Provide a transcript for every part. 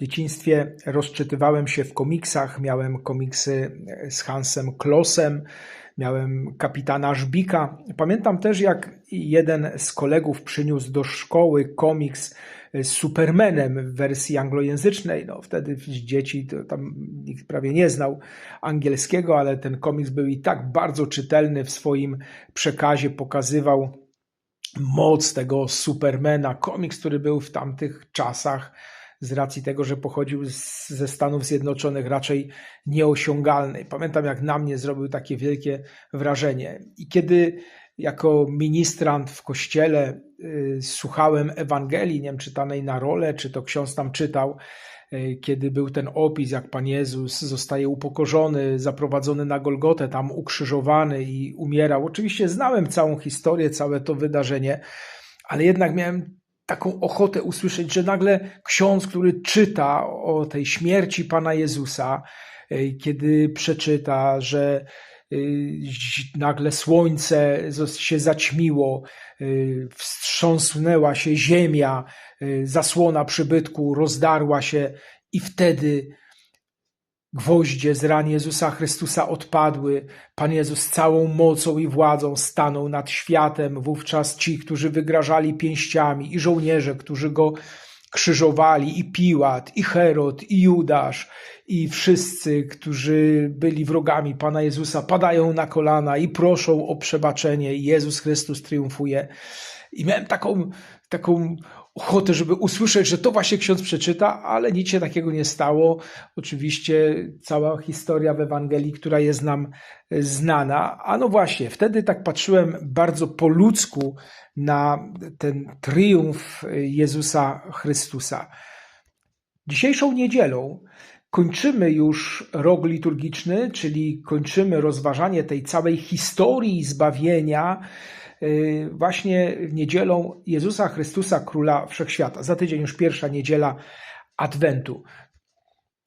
Dzieciństwie rozczytywałem się w komiksach, miałem komiksy z Hansem Klossem, miałem kapitana Żbika. Pamiętam też, jak jeden z kolegów przyniósł do szkoły komiks z Supermanem w wersji anglojęzycznej. No, wtedy dzieci to tam nikt prawie nie znał angielskiego, ale ten komiks był i tak bardzo czytelny w swoim przekazie, pokazywał moc tego Supermana. Komiks, który był w tamtych czasach z racji tego, że pochodził z, ze Stanów Zjednoczonych, raczej nieosiągalny. Pamiętam, jak na mnie zrobił takie wielkie wrażenie. I kiedy jako ministrant w kościele y, słuchałem Ewangelii, nie wiem, czytanej na rolę, czy to ksiądz tam czytał, y, kiedy był ten opis, jak Pan Jezus zostaje upokorzony, zaprowadzony na Golgotę, tam ukrzyżowany i umierał. Oczywiście znałem całą historię, całe to wydarzenie, ale jednak miałem taką ochotę usłyszeć, że nagle ksiądz, który czyta o tej śmierci Pana Jezusa, y, kiedy przeczyta, że y, nagle słońce się zaćmiło, y, wstrząsnęła się ziemia, zasłona przybytku rozdarła się i wtedy Gwoździe z ran Jezusa Chrystusa odpadły. Pan Jezus całą mocą i władzą stanął nad światem. Wówczas ci, którzy wygrażali pięściami, i żołnierze, którzy go krzyżowali, i Piłat, i Herod, i Judasz, i wszyscy, którzy byli wrogami Pana Jezusa, padają na kolana i proszą o przebaczenie. Jezus Chrystus triumfuje. I miałem taką, taką ochotę, żeby usłyszeć, że to właśnie ksiądz przeczyta, ale nic się takiego nie stało. Oczywiście cała historia w Ewangelii, która jest nam e, znana. A no właśnie, wtedy tak patrzyłem bardzo po ludzku na ten triumf Jezusa Chrystusa. Dzisiejszą niedzielą kończymy już rok liturgiczny, czyli kończymy rozważanie tej całej historii zbawienia właśnie w niedzielą Jezusa Chrystusa, Króla Wszechświata. Za tydzień już pierwsza niedziela Adwentu.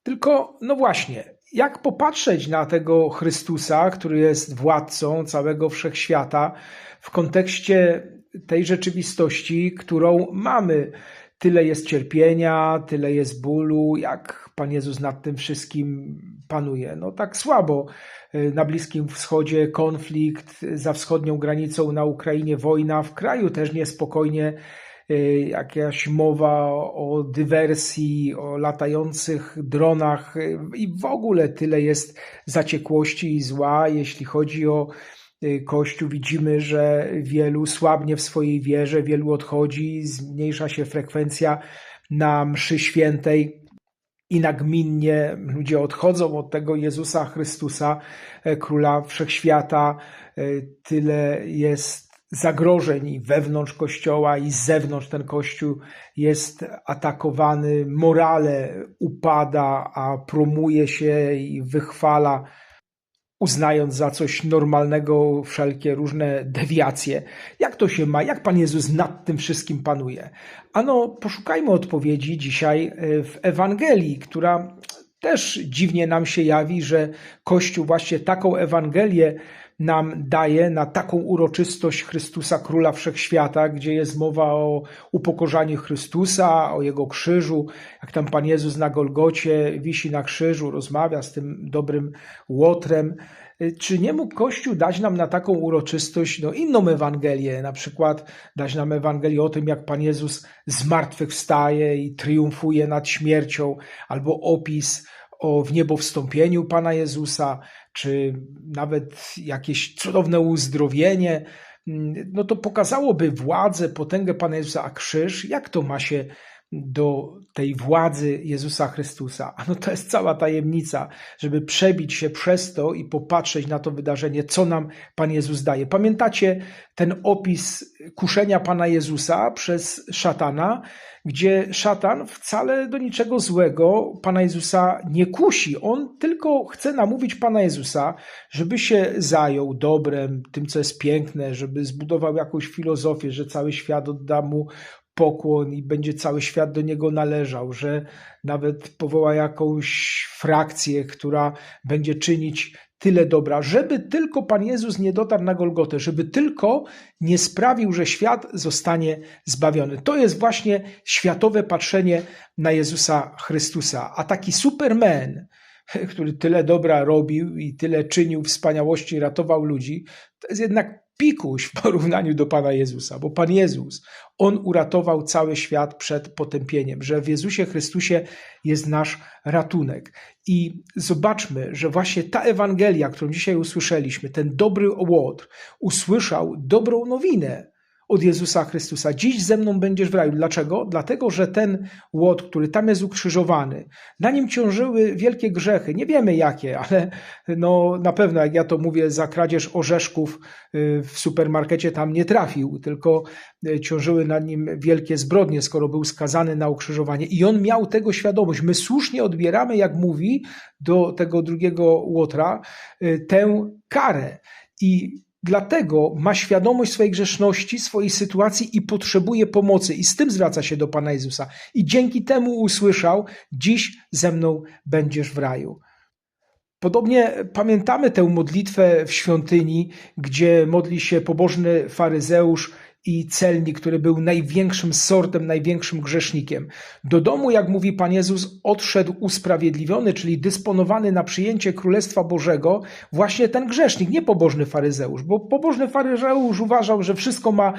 Tylko, no właśnie, jak popatrzeć na tego Chrystusa, który jest władcą całego wszechświata, w kontekście tej rzeczywistości, którą mamy? Tyle jest cierpienia, tyle jest bólu, jak Pan Jezus nad tym wszystkim panuje. No tak słabo. Y, na Bliskim Wschodzie konflikt, za wschodnią granicą na Ukrainie wojna, w kraju też niespokojnie, y, jakaś mowa o dywersji, o latających dronach y, i w ogóle tyle jest zaciekłości i zła, jeśli chodzi o Kościół widzimy, że wielu słabnie w swojej wierze, wielu odchodzi, zmniejsza się frekwencja na mszy świętej i nagminnie ludzie odchodzą od tego Jezusa Chrystusa, e, Króla Wszechświata. E, tyle jest zagrożeń i wewnątrz Kościoła, i z zewnątrz ten Kościół jest atakowany, morale upada, a promuje się i wychwala uznając za coś normalnego wszelkie różne dewiacje. Jak to się ma? Jak Pan Jezus nad tym wszystkim panuje? Ano, poszukajmy odpowiedzi dzisiaj e, w Ewangelii, która też dziwnie nam się jawi, że Kościół właśnie taką Ewangelię nam daje na taką uroczystość Chrystusa Króla Wszechświata, gdzie jest mowa o upokorzaniu Chrystusa, o Jego krzyżu, jak tam Pan Jezus na Golgocie wisi na krzyżu, rozmawia z tym dobrym łotrem. Czy nie mógł Kościół dać nam na taką uroczystość no, inną Ewangelię, na przykład dać nam Ewangelię o tym, jak Pan Jezus z martwych wstaje i triumfuje nad śmiercią, albo opis o w niebo wstąpieniu Pana Jezusa, czy nawet jakieś cudowne uzdrowienie, no to pokazałoby władzę, potęgę Pana Jezusa, a krzyż, jak to ma się do tej władzy Jezusa Chrystusa. A no to jest cała tajemnica, żeby przebić się przez to i popatrzeć na to wydarzenie, co nam Pan Jezus daje. Pamiętacie ten opis kuszenia Pana Jezusa przez szatana, gdzie szatan wcale do niczego złego Pana Jezusa nie kusi. On tylko chce namówić Pana Jezusa, żeby się zajął dobrem, tym, co jest piękne, żeby zbudował jakąś filozofię, że cały świat odda mu pokłon i będzie cały świat do niego należał, że nawet powoła jakąś frakcję, która będzie czynić tyle dobra, żeby tylko Pan Jezus nie dotarł na Golgotę, żeby tylko nie sprawił, że świat zostanie zbawiony. To jest właśnie światowe patrzenie na Jezusa Chrystusa. A taki Superman, który tyle dobra robił i tyle czynił wspaniałości, ratował ludzi, to jest jednak pikuś w porównaniu do Pana Jezusa, bo Pan Jezus, On uratował cały świat przed potępieniem, że w Jezusie Chrystusie jest nasz ratunek. I zobaczmy, że właśnie ta Ewangelia, którą dzisiaj usłyszeliśmy, ten dobry łotr, usłyszał dobrą nowinę od Jezusa Chrystusa. Dziś ze mną będziesz w raju. Dlaczego? Dlatego, że ten łot, który tam jest ukrzyżowany, na nim ciążyły wielkie grzechy. Nie wiemy jakie, ale no, na pewno, jak ja to mówię, za kradzież orzeszków y, w supermarkecie tam nie trafił, tylko y, ciążyły na nim wielkie zbrodnie, skoro był skazany na ukrzyżowanie. I on miał tego świadomość. My słusznie odbieramy, jak mówi do tego drugiego łotra, y, tę karę. I Dlatego ma świadomość swojej grzeszności, swojej sytuacji i potrzebuje pomocy. I z tym zwraca się do Pana Jezusa. I dzięki temu usłyszał: Dziś ze mną będziesz w raju. Podobnie pamiętamy tę modlitwę w świątyni, gdzie modli się pobożny faryzeusz i celnik, który był największym sortem, największym grzesznikiem. Do domu, jak mówi Pan Jezus, odszedł usprawiedliwiony, czyli dysponowany na przyjęcie Królestwa Bożego, właśnie ten grzesznik, nie pobożny faryzeusz, bo pobożny faryzeusz uważał, że wszystko ma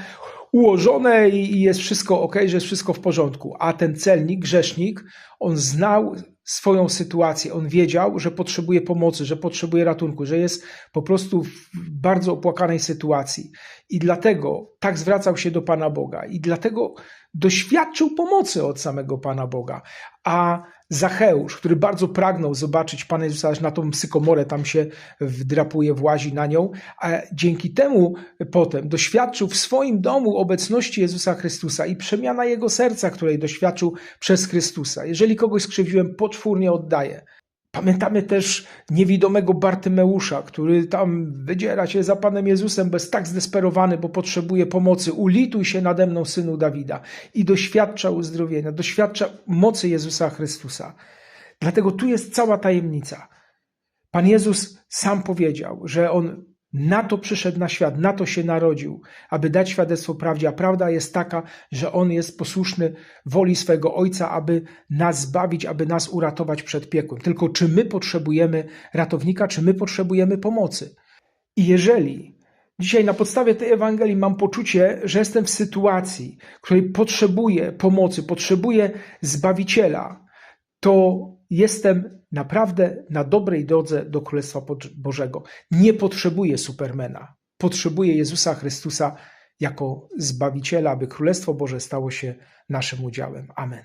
ułożone i jest wszystko ok, że jest wszystko w porządku. A ten celnik, grzesznik, on znał swoją sytuację. On wiedział, że potrzebuje pomocy, że potrzebuje ratunku, że jest po prostu w bardzo opłakanej sytuacji. I dlatego tak zwracał się do Pana Boga. I dlatego doświadczył pomocy od samego Pana Boga. A Zacheusz, który bardzo pragnął zobaczyć Pana Jezusa, na tą sykomorę tam się wdrapuje, włazi na nią, a dzięki temu potem doświadczył w swoim domu obecności Jezusa Chrystusa i przemiana jego serca, której doświadczył przez Chrystusa. Jeżeli kogoś skrzywdziłem, poczwórnie oddaję. Pamiętamy też niewidomego Bartymeusza, który tam wydziera się za Panem Jezusem, bez tak zdesperowany, bo potrzebuje pomocy. Ulituj się nade mną, synu Dawida. I doświadcza uzdrowienia, doświadcza mocy Jezusa Chrystusa. Dlatego tu jest cała tajemnica. Pan Jezus sam powiedział, że On na to przyszedł na świat, na to się narodził, aby dać świadectwo prawdzie. A prawda jest taka, że On jest posłuszny woli swego Ojca, aby nas zbawić, aby nas uratować przed piekłem. Tylko czy my potrzebujemy ratownika, czy my potrzebujemy pomocy? I jeżeli dzisiaj na podstawie tej Ewangelii mam poczucie, że jestem w sytuacji, której potrzebuję pomocy, potrzebuję Zbawiciela, to jestem naprawdę na dobrej drodze do Królestwa Bożego. Nie potrzebuję Supermana. Potrzebuję Jezusa Chrystusa jako Zbawiciela, aby Królestwo Boże stało się naszym udziałem. Amen.